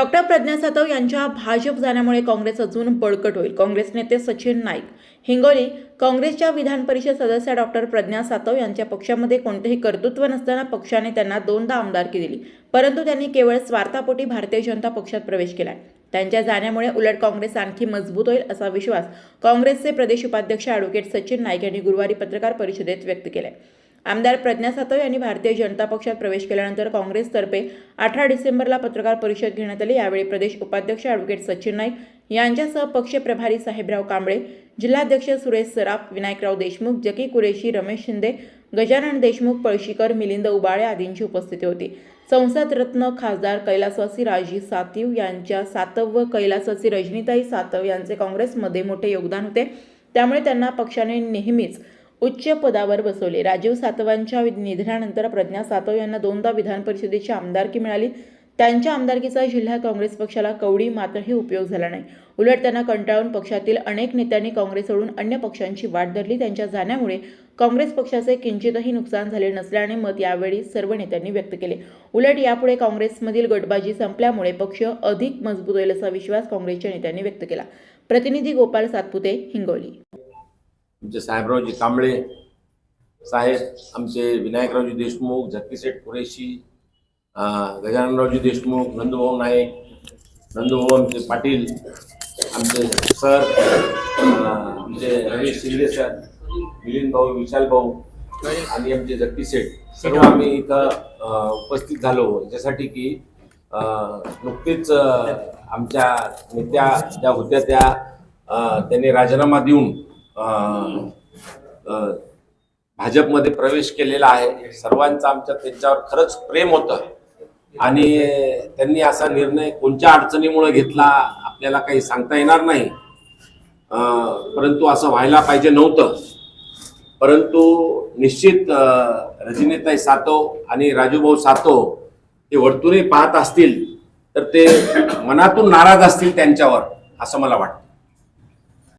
Doctor Pragya Satav यांच्या भाजप जाण्यामुळे काँग्रेस अजून बळकट होईल. काँग्रेस नेते सचिन नाईक हिंगोली काँग्रेसच्या विधान परिषद सदस्य डॉक्टर प्रज्ञा सातव यांच्या पक्षामध्ये कोणतेही कर्तृत्व नसताना पक्षाने त्यांना दोनदा आमदारकी दिली. परंतु त्यांनी केवळ स्वार्थापोटी भारतीय जनता पक्षात प्रवेश केला त्यांच्या जाण्यामुळे उलट काँग्रेस आणखी मजबूत होईल असा विश्वास काँग्रेसचे प्रदेश उपाध्यक्ष ॲडव्होकेट सचिन नाईक यांनी गुरुवारी पत्रकार परिषदेत व्यक्त केलाय. आमदार प्रज्ञा सातव यांनी भारतीय जनता पक्षात प्रवेश केल्यानंतर काँग्रेसतर्फे अठरा डिसेंबरला पत्रकार परिषद घेण्यात आली. यावेळी प्रदेश उपाध्यक्ष ॲडव्होकेट सचिन नाईक यांच्यासह पक्ष प्रभारी साहेबराव कांबळे जिल्हाध्यक्ष सुरेश सराफ विनायकराव देशमुख जकी कुरेशी रमेश शिंदे गजानन देशमुख पळशीकर मिलिंद उबाळे आदींची उपस्थिती होती. संसद रत्न खासदार कैलासवासी राजी सातव यांच्या सातव व कैलासवासी रजनीताई सातव यांचे काँग्रेसमध्ये मोठे योगदान होते. त्यामुळे त्यांना पक्षाने नेहमीच उच्च पदावर बसवले. राजीव सातवांच्या निधनानंतर प्रज्ञा सातव यांना दोनदा विधान परिषदेची आमदारकी मिळाली. त्यांच्या आमदारकीचा जिल्हा काँग्रेस पक्षाला कवडी मात्रही उपयोग झाला नाही. उलट त्यांना कंटाळून पक्षातील अनेक नेत्यांनी काँग्रेस सोडून अन्य पक्षांची वाट धरली. त्यांच्या जाण्यामुळे काँग्रेस पक्षाचे किंचितही नुकसान झाले नसल्याने मत यावेळी सर्व नेत्यांनी व्यक्त केले. उलट यापुढे काँग्रेसमधील गटबाजी संपल्यामुळे पक्ष अधिक मजबूत होईल असा विश्वास काँग्रेसच्या नेत्यांनी व्यक्त केला. प्रतिनिधी गोपाल सातपुते हिंगोली. आमचे साहेबरावजी कांबळे साहेब आमचे विनायकरावजी देशमुख झक्कीसेठ कुरेशी गजाननरावजी देशमुख नंदुभाऊ नाईक नंदुभाऊ आमचे पाटील आमचे सर आमचे रमेश शिंदे सर मिलिंद भाऊ विशाल भाऊ आणि आमचे जगदीशेठ सर्व आम्ही इथं उपस्थित झालो. याच्यासाठी की नुकतीच आमच्या नेत्या ज्या होत्या त्या त्यांनी राजीनामा देऊन भाजपमध्ये प्रवेश केलेला आहे. सर्वांचं आमच्या त्यांच्यावर खरंच प्रेम होतं. आणि त्यांनी असा निर्णय कोणत्या अडचणीमुळे घेतला आपल्याला काही सांगता येणार नाही. परंतु असं व्हायला पाहिजे नव्हतं. परंतु निश्चित रजनीताई सातव आणि राजूभाऊ सातव हे वर्तुळे पाहत असतील तर ते मनातून नाराज असतील त्यांच्यावर असं मला वाटतं.